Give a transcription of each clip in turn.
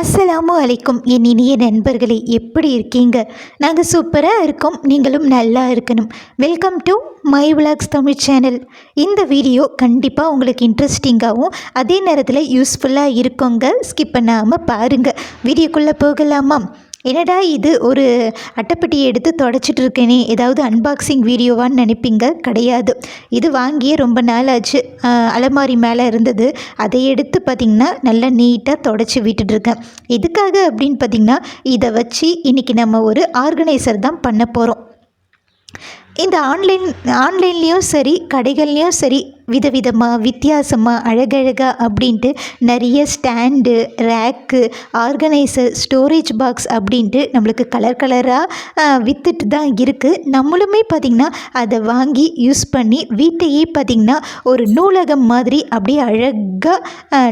அஸ்ஸலாமு அலைக்கும் என் இனிய நண்பர்களே எப்படி இருக்கீங்க? நாங்கள் சூப்பராக இருக்கோம் நீங்களும் நல்லா இருக்கணும். Welcome to my vlogs Tamil channel இந்த வீடியோ கண்டிப்பாக உங்களுக்கு இன்ட்ரெஸ்டிங்காகவும் அதே நேரத்தில் யூஸ்ஃபுல்லாக இருக்குங்க. ஸ்கிப் பண்ணாமல் பாருங்கள் வீடியோக்குள்ளே போகலாமா? என்னடா இது? ஒரு அட்டைப்பெட்டியை எடுத்து தொடச்சிட்டு இருக்கேனே ஏதாவது அன்பாக்சிங் வீடியோவான்னு நினைப்பீங்க? கிடையாது. இது வாங்கியே ரொம்ப நாள் ஆச்சு அலமாரி மேலே இருந்தது. அதை எடுத்து பார்த்திங்கன்னா நல்லா நீட்டாக தொடச்சி விட்டுட்ருக்கேன் எதுக்காக அப்படின்னு பார்த்திங்கன்னா இதை வச்சு இன்றைக்கி நம்ம ஒரு ஆர்கனைசர் தான் பண்ண போகிறோம் இந்த ஆன்லைன் ஆன்லைன்லேயும் சரி கடைகள்லேயும் சரி விதவிதமாக வித்தியாசமாக அழகழகாக அப்படின்ட்டு நிறைய stand rack organiser storage box அப்படின்ட்டு நம்மளுக்கு கலர் கலராக விற்றுட்டு தான் இருக்குது நம்மளுமே பார்த்திங்கன்னா அதை வாங்கி யூஸ் பண்ணி வீட்டையே பார்த்திங்கன்னா ஒரு நூலகம் மாதிரி அப்படியே அழகாக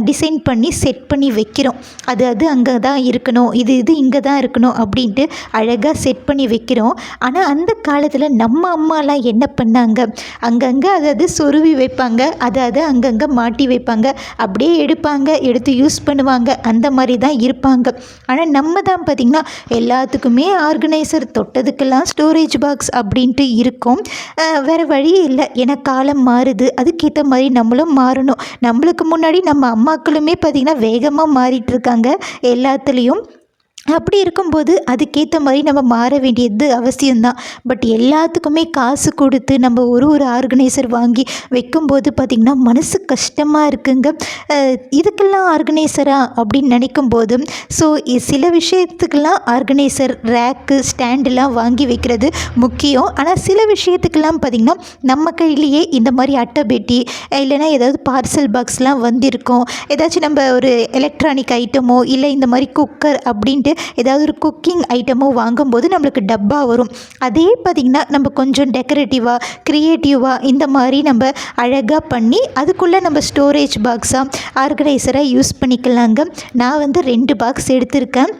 டிசைன் பண்ணி செட் பண்ணி வைக்கிறோம். அது அது அங்கே தான் இருக்கணும் இது இது இங்கே தான் இருக்கணும் அப்படின்ட்டு அழகாக செட் பண்ணி வைக்கிறோம். ஆனால் அந்த காலத்தில் நம்ம அம்மாலாம் என்ன பண்ணாங்க? அங்கங்கே அதாவது சொருவி வைப்பாங்க. அதை அதை அங்கங்கே மாட்டி வைப்பாங்க. அப்படியே எடுப்பாங்க. எடுத்து யூஸ் பண்ணுவாங்க. அந்த மாதிரி தான் இருப்பாங்க. ஆனால் நம்ம தான் பார்த்திங்கன்னா எல்லாத்துக்குமே ஆர்கனைசர் தொட்டதுக்கெல்லாம் ஸ்டோரேஜ் பாக்ஸ் அப்படின்ட்டு இருக்கும். வேறு வழி வழியே இல்லை. ஏன்னா காலம் மாறுது. அதுக்கேற்ற மாதிரி நம்மளும் மாறணும். நம்மளுக்கு முன்னாடி நம்ம அம்மாக்களுமே பார்த்திங்கன்னா வேகமாக மாறிட்டு இருக்காங்க. எல்லாத்துலேயும். அப்படி இருக்கும்போது அதுக்கேற்ற மாதிரி நம்ம மாற வேண்டியது அவசியம்தான். பட் எல்லாத்துக்குமே காசு கொடுத்து நம்ம ஒரு ஒரு ஆர்கனைசர் வாங்கி வைக்கும்போது பார்த்திங்கன்னா மனசு கஷ்டமாக இருக்குங்க. இதுக்கெல்லாம் ஆர்கனைசரா அப்படின்னு நினைக்கும் போது ஸோ சில விஷயத்துக்கெல்லாம் ஆர்கனைசர் ரேக்கு ஸ்டாண்டெல்லாம் வாங்கி வைக்கிறது முக்கியம். ஆனால் சில விஷயத்துக்கெல்லாம் பார்த்திங்கன்னா நம்ம கையிலேயே இந்த மாதிரி அட்டை பெட்டி இல்லைன்னா ஏதாவது பார்சல் பாக்ஸ்லாம் வந்திருக்கும். ஏதாச்சும் நம்ம ஒரு எலக்ட்ரானிக் ஐட்டமோ இல்லை இந்த மாதிரி குக்கர் அப்படின்ட்டு ஏதாவது ஒரு குக்கிங் ஐட்டமோ வாங்கும்போது நம்மளுக்கு டப்பா வரும். அதே பார்த்திங்கன்னா நம்ம கொஞ்சம் டெக்கரேட்டிவாக க்ரியேட்டிவாக இந்த மாதிரி நம்ம அழகாக பண்ணி அதுக்குள்ளே நம்ம ஸ்டோரேஜ் பாக்ஸாக ஆர்கனைசராக யூஸ் பண்ணிக்கலாங்க. நான் வந்து ரெண்டு பாக்ஸ் எடுத்திருக்கேன்.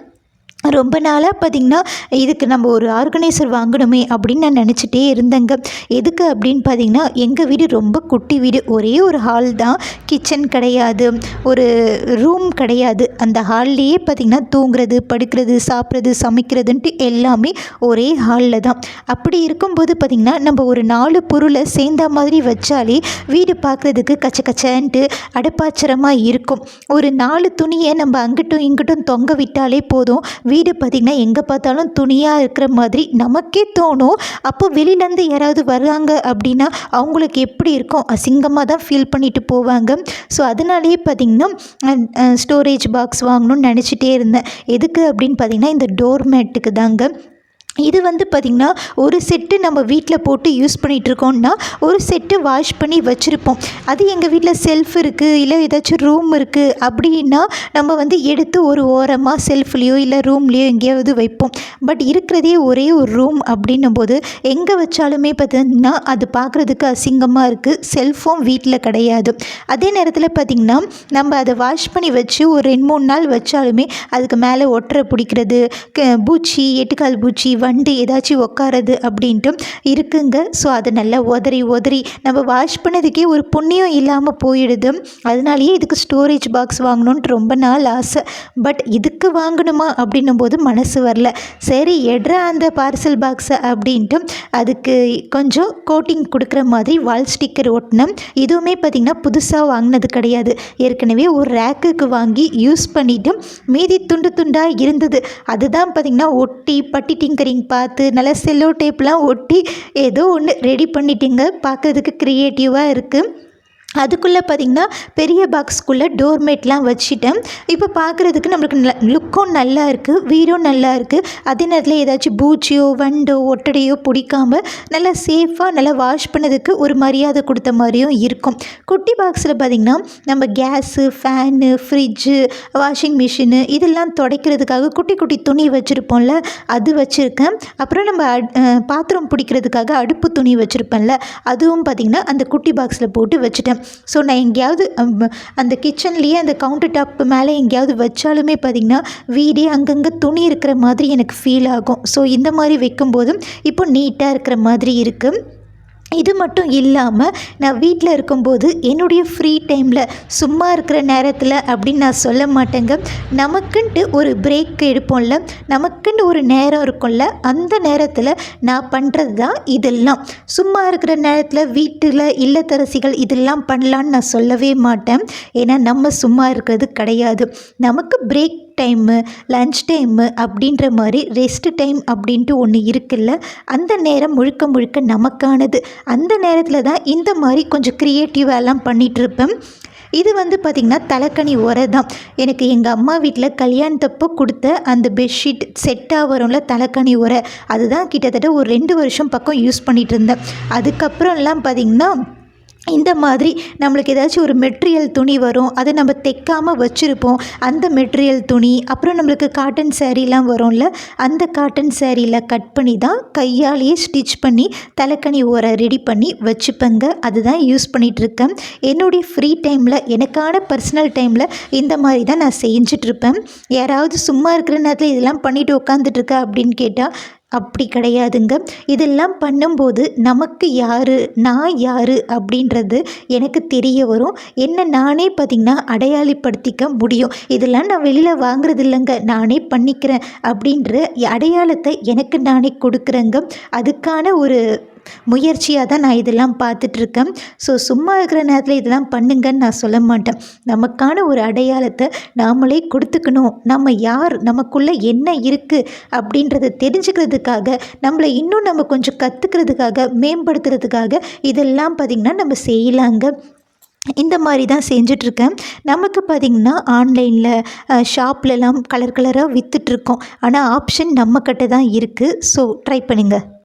ரொம்ப நாளாக பார்த்திங்கன்னா இதுக்கு நம்ம ஒரு ஆர்கனைசர் வாங்கணுமே அப்படின்னு நான் நினச்சிட்டே இருந்தேங்க. எதுக்கு அப்படின்னு பார்த்திங்கன்னா எங்கள் வீடு ரொம்ப குட்டி வீடு. ஒரே ஒரு ஹால் தான். கிச்சன் கிடையாது. ஒரு ரூம் கிடையாது. அந்த ஹால்லையே பார்த்திங்கன்னா தூங்குறது படுக்கிறது சாப்பிட்றது சமைக்கிறதுன்ட்டு எல்லாமே ஒரே ஹாலில் தான். அப்படி இருக்கும்போது பார்த்திங்கன்னா நம்ம ஒரு நாலு பொருளை சேர்ந்த மாதிரி வச்சாலே வீடு பார்க்குறதுக்கு கச்ச கச்சன்ட்டு அடப்பாச்சரமாக இருக்கும். ஒரு நாலு துணியை நம்ம அங்கிட்டும் இங்கிட்டும் தொங்க விட்டாலே போதும். வீடு பார்த்திங்கன்னா எங்கே பார்த்தாலும் துணியாக இருக்கிற மாதிரி நமக்கே தோணும். அப்போ வெளியிலேருந்து யாராவது வர்றாங்க அப்படின்னா அவங்களுக்கு எப்படி இருக்கும்? அசிங்கமாக தான் ஃபீல் பண்ணிட்டு போவாங்க. ஸோ அதனாலேயே பார்த்திங்கன்னா ஸ்டோரேஜ் பாக்ஸ் வாங்கணும்னு நினச்சிட்டே இருந்தேன். எதுக்கு அப்படின்னு பார்த்திங்கன்னா இந்த டோர் மேட்டுக்கு தாங்க. இது வந்து பார்த்திங்கன்னா ஒரு செட்டு நம்ம வீட்டில் போட்டு யூஸ் பண்ணிகிட்ருக்கோம்னா ஒரு செட்டு வாஷ் பண்ணி வச்சுருப்போம். அது எங்கள் வீட்டில் செல்ஃப் இருக்குது இல்லை ஏதாச்சும் ரூம் இருக்குது அப்படின்னா நம்ம வந்து எடுத்து ஒரு ஓரமாக செல்ஃப்லேயோ இல்லை ரூம்லேயோ எங்கேயாவது வைப்போம். பட் இருக்கிறதே ஒரே ஒரு ரூம் அப்படின்னும் போது எங்கே வச்சாலுமே பார்த்திங்கன்னா அது பார்க்குறதுக்கு அசிங்கமாக இருக்குது செல்ஃபும் வீட்டில் கிடையாது. அதே நேரத்தில் பார்த்திங்கன்னா நம்ம அதை வாஷ் பண்ணி வச்சு ஒரு ரெண்டு மூணு நாள் வச்சாலுமே அதுக்கு மேலே ஒட்டரை பிடிக்கிறது க- பூச்சி எட்டுக்கால் பூச்சி வண்டு ஏதாச்சும் உக்காருது அப்படின்ட்டு இருக்குங்க. ஸோ அதை நல்லா உதறி உதறி நம்ம வாஷ் பண்ணதுக்கே ஒரு புண்ணியம் இல்லாமல் போயிடுது. அதனாலேயே இதுக்கு ஸ்டோரேஜ் பாக்ஸ் வாங்கணுன்ட்டு ரொம்ப நாள் ஆசை. பட் இதுக்கு வாங்கணுமா அப்படின்னும் போது மனசு வரல. சரி எட்ரா அந்த பார்சல் பாக்ஸை அப்படின்ட்டு அதுக்கு கொஞ்சம் கோட்டிங் கொடுக்குற மாதிரி வால் ஸ்டிக்கர் ஒட்டினோம் இதுவுமே பார்த்திங்கன்னா புதுசாக வாங்கினது கிடையாது. ஏற்கனவே ஒரு ரேக்குக்கு வாங்கி யூஸ் பண்ணிவிட்டு மீதி துண்டு துண்டாக இருந்தது. அதுதான் பார்த்திங்கன்னா ஒட்டி பட்டி டிங்கரிங் பார்த்து நல்லா செல்லோ டேப்லாம் ஒட்டி ஏதோ ஒன்று ரெடி பண்ணிட்டீங்க. பார்க்குறதுக்கு க்ரியேட்டிவாக இருக்குது அதுக்குள்ளே பார்த்திங்கன்னா பெரிய பாக்ஸ்க்குள்ளே டோர்மேட்லாம் வச்சுட்டேன். இப்போ பார்க்குறதுக்கு நம்மளுக்கு நல்ல லுக்கும் நல்லா இருக்குது வீடும் நல்லா இருக்குது அதே நேரத்தில் ஏதாச்சும் பூச்சியோ வண்டோ ஒட்டடையோ பிடிக்காம நல்லா சேஃபாக நல்லா வாஷ் பண்ணதுக்கு ஒரு மரியாதை கொடுத்த மாதிரியும் இருக்கும். குட்டி பாக்ஸில் பார்த்திங்கன்னா நம்ம gas fan fridge washing machine இதெல்லாம் துடைக்கிறதுக்காக குட்டி குட்டி துணி வச்சுருப்போம்ல அது வச்சுருக்கேன். அப்புறம் நம்ம அட்- பாத்திரம் பிடிக்கிறதுக்காக அடுப்பு துணி வச்சுருப்பேன்ல அதுவும் பார்த்திங்கன்னா அந்த குட்டி பாக்ஸில் போட்டு வச்சுட்டேன். ஸோ நான் எங்கேயாவது அந்த கிச்சன்லேயே அந்த கவுண்டர் டாப் மேலே எங்கேயாவது வச்சாலுமே பார்த்திங்கன்னா வீடே அங்கங்கே துணி இருக்கிற மாதிரி எனக்கு ஃபீல் ஆகும். ஸோ இந்த மாதிரி வைக்கும்போதும் இப்போ நீட்டாக இருக்கிற மாதிரி இருக்குது இது மட்டும் இல்லாமல் நான் வீட்டில் இருக்கும்போது என்னுடைய ஃப்ரீ டைமில் சும்மா இருக்கிற நேரத்தில் அப்படின்னு நான் சொல்ல மாட்டேங்க. நமக்குன்ட்டு ஒரு பிரேக் எடுப்போம்ல நமக்குன்ட்டு ஒரு நேரம் இருக்கும்ல அந்த நேரத்தில் நான் பண்ணுறது தான் இதெல்லாம். சும்மா இருக்கிற நேரத்தில் வீட்டில் இல்லத்தரசிகள் இதெல்லாம் பண்ணலான்னு நான் சொல்லவே மாட்டேன். ஏன்னா நம்ம சும்மா இருக்கிறது கிடையாது. நமக்கு பிரேக் டைமு லன்ச் டைமு அப்படின்ற மாதிரி ரெஸ்ட் டைம் அப்படின்ட்டு ஒன்று இருக்குல்ல அந்த நேரம் முழுக்க முழுக்க நமக்கானது. அந்த நேரத்தில் தான் இந்த மாதிரி கொஞ்சம் க்ரியேட்டிவாலாம் பண்ணிகிட்ருப்பேன் இது வந்து பார்த்திங்கன்னா தலைக்கணி உரை தான் எனக்கு எங்கள் அம்மா வீட்டில் கல்யாணத்தப்போ கொடுத்த அந்த பெட்ஷீட் செட்டாக வரும்ல தலைக்கணி உரை அதுதான் கிட்டத்தட்ட ஒரு ரெண்டு வருஷம் பக்கம் யூஸ் பண்ணிகிட்டு இருந்தேன் அதுக்கப்புறம்லாம் பார்த்திங்கன்னா இந்த மாதிரி நம்மளுக்கு ஏதாச்சும் ஒரு மெட்டீரியல் துணி வரும் அதை நம்ம தைக்காமல் வச்சுருப்போம். அந்த மெட்டீரியல் துணி அப்புறம் நம்மளுக்கு காட்டன் சேரீலாம் வரும்ல அந்த காட்டன் சேரீயில் கட் பண்ணி தான் கையாலேயே ஸ்டிச் பண்ணி தலைக்கணி ஓரை ரெடி பண்ணி வச்சுப்பேங்க. அதுதான் யூஸ் பண்ணிகிட்ருக்கேன் என்னுடைய ஃப்ரீ டைமில் எனக்கான பர்சனல் டைமில் இந்த மாதிரி தான் நான் செஞ்சிட்ருப்பேன் யாராவது சும்மா இருக்கிற நேரத்தில் இதெல்லாம் பண்ணிவிட்டு உட்காந்துட்ருக்க அப்படின்னு கேட்டால் அப்படி கிடையாதுங்க. இதெல்லாம் பண்ணும்போது நமக்கு யார் நான் யார் அப்படின்றது எனக்கு தெரிய வரும். என்ன நானே பார்த்திங்கன்னா அடையாளப்படுத்திக்க முடியும். இதெல்லாம் நான் வெளியில் வாங்குறது இல்லைங்க நானே பண்ணிக்கிறேன் அப்படின்ற அடையாளத்தை எனக்கு நானே கொடுக்குறேங்க. அதுக்கான ஒரு முயற்சியாக தான் நான் இதெல்லாம் பார்த்துட்ருக்கேன். ஸோ சும்மா இருக்கிற நேரத்தில் இதெல்லாம் பண்ணுங்கன்னு நான் சொல்ல மாட்டேன். நமக்கான ஒரு அடையாளத்தை நாமளே கொடுத்துக்கணும். நம்ம யார்? நமக்குள்ளே என்ன இருக்குது அப்படின்றத தெரிஞ்சுக்கிறதுக்காக நம்மளை இன்னும் நம்ம கொஞ்சம் கற்றுக்கிறதுக்காக மேம்படுத்துறதுக்காக இதெல்லாம் பார்த்திங்கன்னா நம்ம செய்யலாங்க. இந்த மாதிரி தான் செஞ்சிட்ருக்கேன். நமக்கு பார்த்திங்கன்னா ஆன்லைனில் ஷாப்லலாம் கலர் கலராக விற்றுட்ருக்கோம் ஆனால் ஆப்ஷன் நம்மக்கிட்ட தான் இருக்குது ஸோ ட்ரை பண்ணுங்கள்